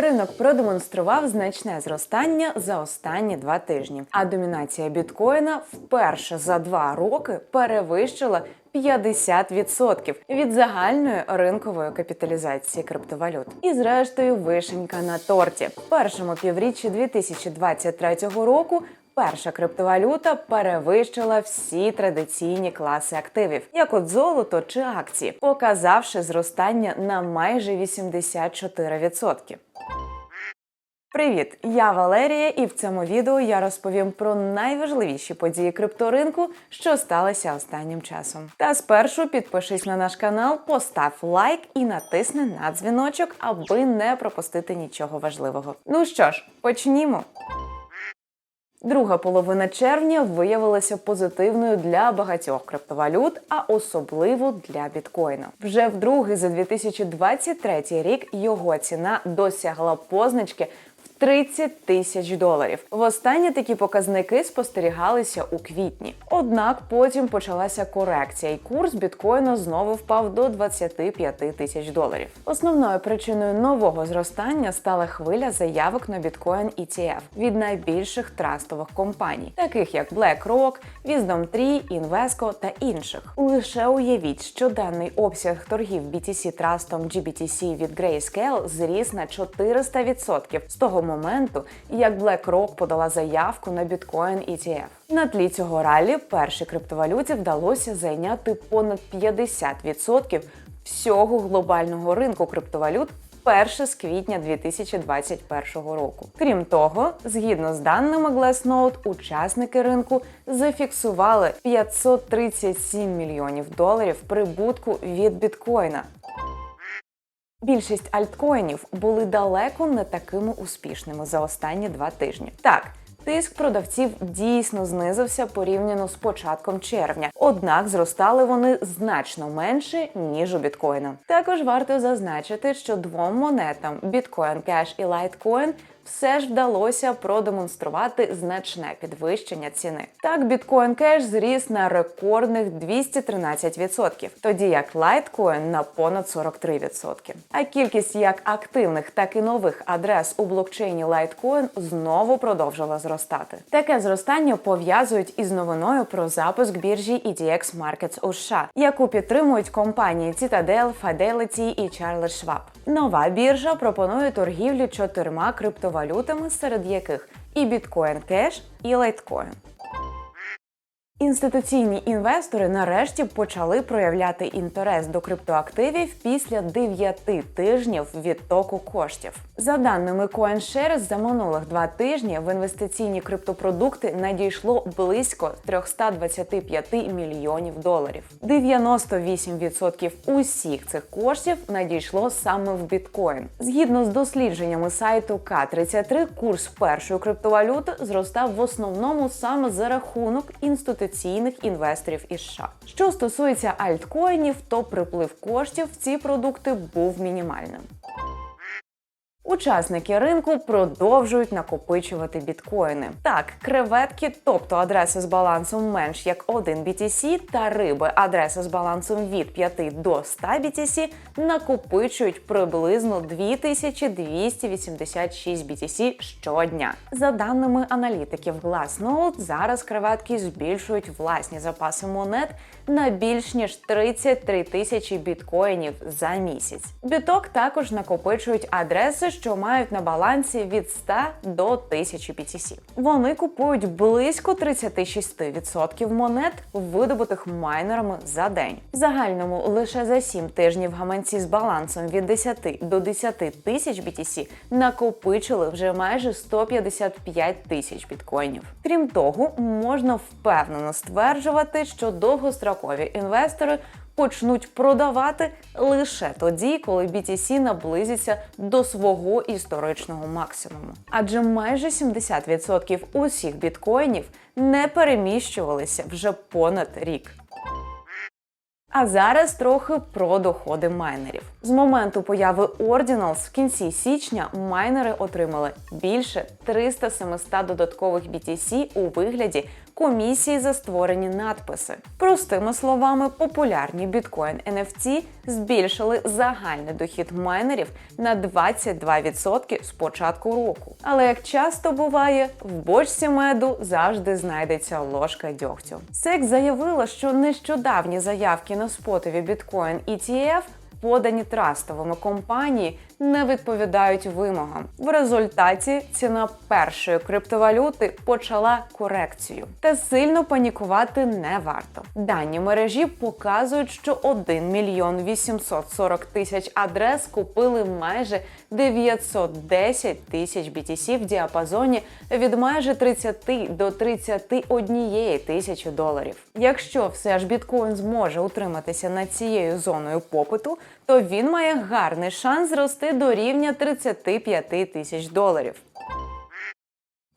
Ринок продемонстрував значне зростання за останні два тижні, а домінація біткоїна вперше за два роки перевищила 50% від загальної ринкової капіталізації криптовалют. І зрештою, вишенька на торті. В першому півріччі 2023 року перша криптовалюта перевищила всі традиційні класи активів, як от золото чи акції, показавши зростання на майже 84%. Привіт, я Валерія, і в цьому відео я розповім про найважливіші події крипторинку, що сталися останнім часом. Та спершу підпишись на наш канал, постав лайк і натисни на дзвіночок, аби не пропустити нічого важливого. Ну що ж, почнімо. Друга половина червня виявилася позитивною для багатьох криптовалют, а особливо для біткоїна. Вже вдруге за 2023 рік його ціна досягла позначки. В 30 тисяч доларів. Востаннє такі показники спостерігалися у квітні. Однак потім почалася корекція, і курс біткоїна знову впав до 25 тисяч доларів. Основною причиною нового зростання стала хвиля заявок на біткоін ETF від найбільших трастових компаній, таких як BlackRock, WisdomTree, Invesco та інших. Лише уявіть, що даний обсяг торгів BTC трастом GBTC від Grayscale зріс на 400% з того моменту, як BlackRock подала заявку на біткоін ETF. На тлі цього ралі першій криптовалюті вдалося зайняти понад 50% всього глобального ринку криптовалют вперше з квітня 2021 року. Крім того, згідно з даними Glassnode, учасники ринку зафіксували 537 мільйонів доларів прибутку від біткоїна. Більшість альткоїнів були далеко не такими успішними за останні два тижні. Так. Тиск продавців дійсно знизився порівняно з початком червня, однак зростали вони значно менше ніж у біткоїна. Також варто зазначити, що двом монетам біткоін кеш і Litecoin все ж вдалося продемонструвати значне підвищення ціни. Так, Bitcoin Cash зріс на рекордних 213%, тоді як Litecoin на понад 43%. А кількість як активних, так і нових адрес у блокчейні Litecoin знову продовжила зростати. Таке зростання пов'язують із новиною про запуск біржі EDX Markets у США, яку підтримують компанії Citadel, Fidelity і Charles Schwab. Нова біржа пропонує торгівлю чотирма криптовалютами, серед яких і Bitcoin Cash, і Litecoin. Інституційні інвестори нарешті почали проявляти інтерес до криптоактивів після 9 тижнів відтоку коштів. За даними CoinShares, за минулих два тижні в інвестиційні криптопродукти надійшло близько 325 мільйонів доларів. 98% усіх цих коштів надійшло саме в біткоін. Згідно з дослідженнями сайту К33, курс першої криптовалюти зростав в основному саме за рахунок інституційних інвесторів із США. Що стосується альткоїнів, то приплив коштів в ці продукти був мінімальним. Учасники ринку продовжують накопичувати біткоїни. Так, креветки, тобто адреси з балансом менш як 1 BTC, та риби, адреси з балансом від 5 до 100 BTC, накопичують приблизно 2286 BTC щодня. За даними аналітиків Glassnode, зараз креветки збільшують власні запаси монет на більш ніж 33 тисячі біткоїнів за місяць. Біток також накопичують адреси, що мають на балансі від 100 до 1000 BTC. Вони купують близько 36% монет, видобутих майнерами за день. В загальному лише за 7 тижнів гаманці з балансом від 10 до 10 тисяч BTC накопичили вже майже 155 тисяч біткоїнів. Крім того, можна впевнено стверджувати, що довгострокові інвестори почнуть продавати лише тоді, коли BTC наблизиться до свого історичного максимуму. Адже майже 70% усіх біткоїнів не переміщувалися вже понад рік. А зараз трохи про доходи майнерів. З моменту появи Ordinals в кінці січня майнери отримали більше 300-700 додаткових BTC у вигляді комісії за створені надписи. Простими словами, популярні біткоін NFT збільшили загальний дохід майнерів на 22% з початку року. Але як часто буває, в бочці меду завжди знайдеться ложка дьогтю. SEC заявила, що нещодавні заявки на спотові біткоін ETF подані трастовими компанії не відповідають вимогам. В результаті ціна першої криптовалюти почала корекцію. Та сильно панікувати не варто. Дані мережі показують, що 1 мільйон 840 тисяч адрес купили майже 910 тисяч BTC в діапазоні від майже 30 до 31 тисячі доларів. Якщо все ж біткоін зможе утриматися над цією зоною попиту, то він має гарний шанс зрости до рівня 35 тисяч доларів.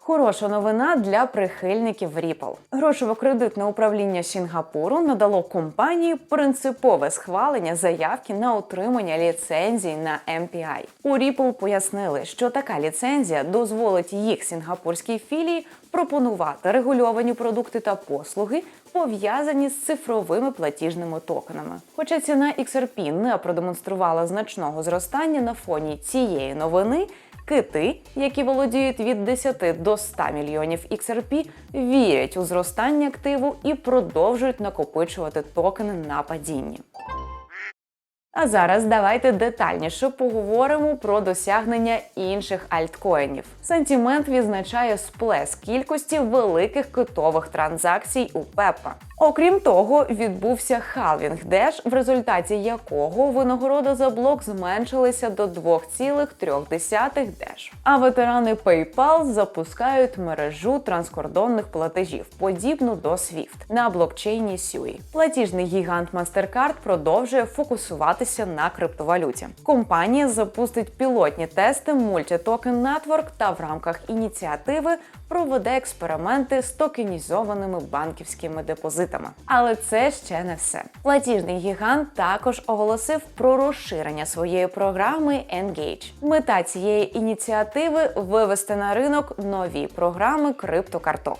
Хороша новина для прихильників Ripple. Грошово-кредитне управління Сінгапуру надало компанії принципове схвалення заявки на отримання ліцензій на MPI. У Ripple пояснили, що така ліцензія дозволить їх сінгапурській філії пропонувати регульовані продукти та послуги, пов'язані з цифровими платіжними токенами. Хоча ціна XRP не продемонструвала значного зростання на фоні цієї новини. Кити, які володіють від 10 до 100 мільйонів XRP, вірять у зростання активу і продовжують накопичувати токени на падінні. А зараз давайте детальніше поговоримо про досягнення інших альткоїнів. Сентімент відзначає сплеск кількості великих китових транзакцій у Пепа. Окрім того, відбувся халвінг деш, в результаті якого винагорода за блок зменшилася до 2,3 деш. А ветерани PayPal запускають мережу транскордонних платежів, подібну до SWIFT, на блокчейні SUI. Платіжний гігант MasterCard продовжує фокусуватися на криптовалюті. Компанія запустить пілотні тести Multi-Token Network та в рамках ініціативи проведе експерименти з токенізованими банківськими депозитами. Але це ще не все. Платіжний гігант також оголосив про розширення своєї програми Engage. Мета цієї ініціативи вивести на ринок нові програми криптокарток.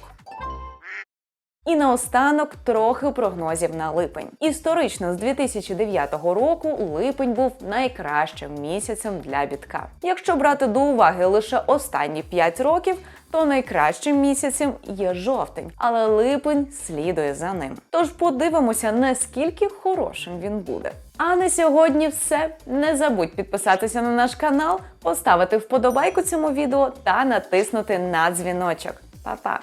І наостанок трохи прогнозів на липень. Історично з 2009 року липень був найкращим місяцем для бітка. Якщо брати до уваги лише останні 5 років, то найкращим місяцем є жовтень, але липень слідує за ним. Тож подивимося, наскільки хорошим він буде. А на сьогодні все. Не забудь підписатися на наш канал, поставити вподобайку цьому відео та натиснути на дзвіночок. Па-па!